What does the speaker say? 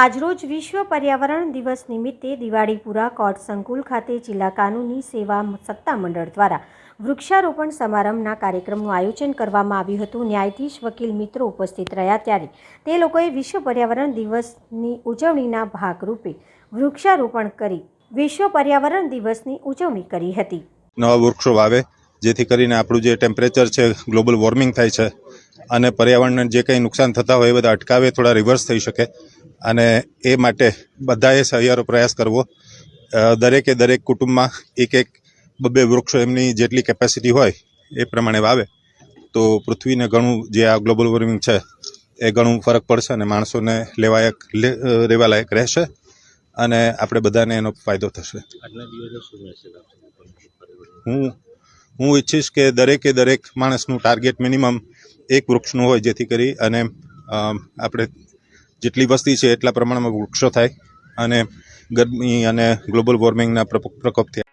આજરોજ વિશ્વ પર્યાવરણ દિવસ નિમિત્તે દિવાળીપુરા કોર્ટ સંકુલ ખાતે જિલ્લા કાનૂની સેવા સત્તામંડળ દ્વારા વૃક્ષારોપણ સમારંભના કાર્યક્રમનું આયોજન કરવામાં આવ્યું હતું. ન્યાયાધીશ વકીલ મિત્રો ઉપસ્થિત રહ્યા ત્યારે તે લોકોએ વિશ્વ પર્યાવરણ દિવસની ઉજવણીના ભાગરૂપે વૃક્ષારોપણ કરી, વિશ્વ પર્યાવરણ દિવસની ઉજવણી કરી હતી. નવા વૃક્ષો વાવે, જેથી કરીને આપણું જે ટેમ્પરેચર છે ગ્લોબલ વોર્મિંગ થાય છે અને પર્યાવરણને જે કંઈ નુકસાન થતા હોય એ બધા અટકાવે, થોડા રિવર્સ થઈ શકે. અને એ માટે બધાએ સહિયારો પ્રયાસ કરવો. દરેકે દરેક કુટુંબમાં એક એક બબ્બે વૃક્ષો એમની જેટલી કેપેસિટી હોય એ પ્રમાણે વાવે. તો પૃથ્વીને ઘણું જે આ ગ્લોબલ વોર્મિંગ છે એ ઘણું ફરક પડશે અને માણસોને લેવાયક રહેવા લાયક રહેશે અને આપણે બધાને એનો ફાયદો થશે. હું હું ઈચ્છીશ કે દરેકે દરેક માણસનું ટાર્ગેટ મિનિમમ એક વૃક્ષનું હોય જેથી કરી અને આપણે જેટલી વસ્તી છે એટલા પ્રમાણમાં વૃક્ષો થાય અને ગરમી અને ગ્લોબલ વોર્મિંગના પ્રકો- પ્રકોપથી